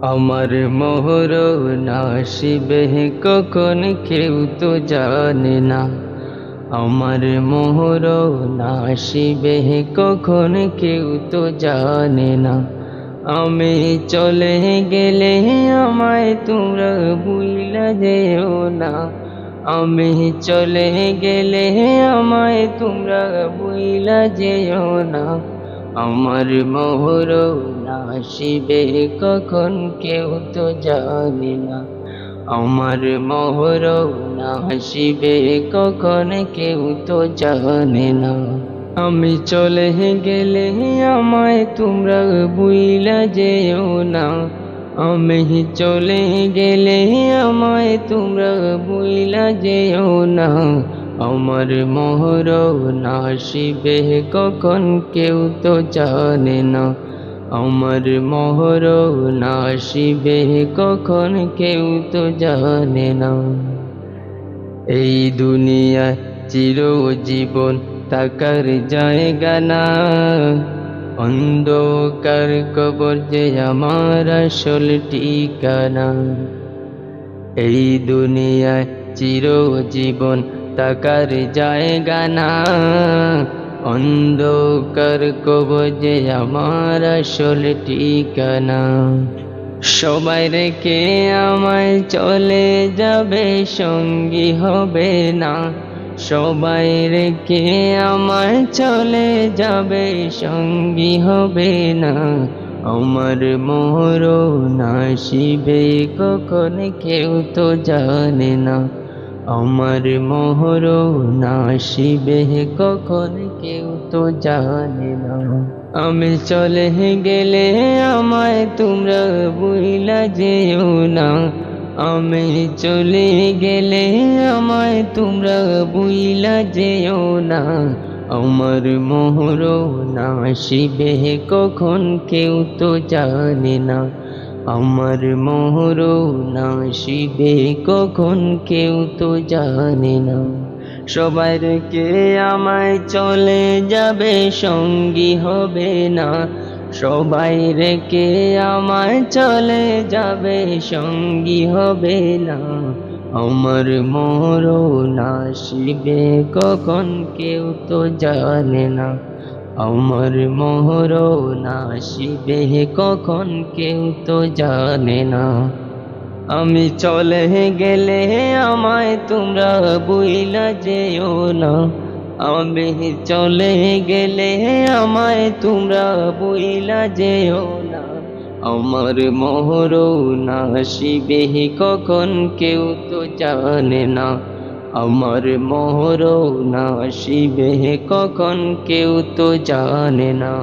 আমার মোহর নাসিবে কখন কেউ তো জানে না আমার মোহর নাসিবে কখন কেউ তো জানে না আমি চলে গেলে আমায় তোমরা বুইলা যেও না আমি চলে গেলে আমায় তোমরা বুইলা যেও না আমার মোহর নাসিবে কখন কেউ তো জানে না। আমার মোহর নাসিবে কখন কেউ তো জানে না। আমি চলে গেলে আমায় তোমরা বুইলা যেও না। আমি চলে গেলে আমায় তোমরা বুইলা যেও না। আমার মোহর নাসিবে কখন কেউ তো জানে না। আমার মোহর নাসিবে কখন কেউ তো জানে না। এই দুনিয়ায় চির জীবন তাকার জায়গা না। অন্ধকার কবর যে আমার আসল ঠিকানা। এই দুনিয়ায় চির জীবন তাকার জায়গা না। অন্ধকার কবর যে আমার আসল ঠিকানা। সবাই রেখে আমায় চলে যাবে, সঙ্গী হবে না। সবাই রেখে আমায় চলে যাবে, সঙ্গী হবে না। আমার মোহর নাসিবে কখন কেউ তো জানে না। আমার মোহর নাসিবে কখন কেউ তো জানে না। আমি চলে গেলে আমায় তোমরা বুইলা যেও না। আমি চলে গেলে আমায় তোমরা বুইলা যেও না। আমার মোহর নাসিবে কখন কেউ তো জানে না। আমার মোহর নাসিবে কখন কেউ তো জানে না। সবাই কে আমায় চলে যাবে, সঙ্গী হবে না। সবাই রেখে আমায় চলে যাবে, সঙ্গী হবে না। আমার মোর নাসিবে কখন কেউ তো জানে না। আমার মোহর নাসিবে কখন কেউ তো জানে না। আমি চলে গেলে আমায় তোমরা বুইলা যেও না। আমি চলে গেলে আমায় তোমরা বুইলা যেও না। আমার মোহর নাসিবে কখন কেউ তো জানে না। আমার মোহর নাসিবে কখন কেউ তো জানে না।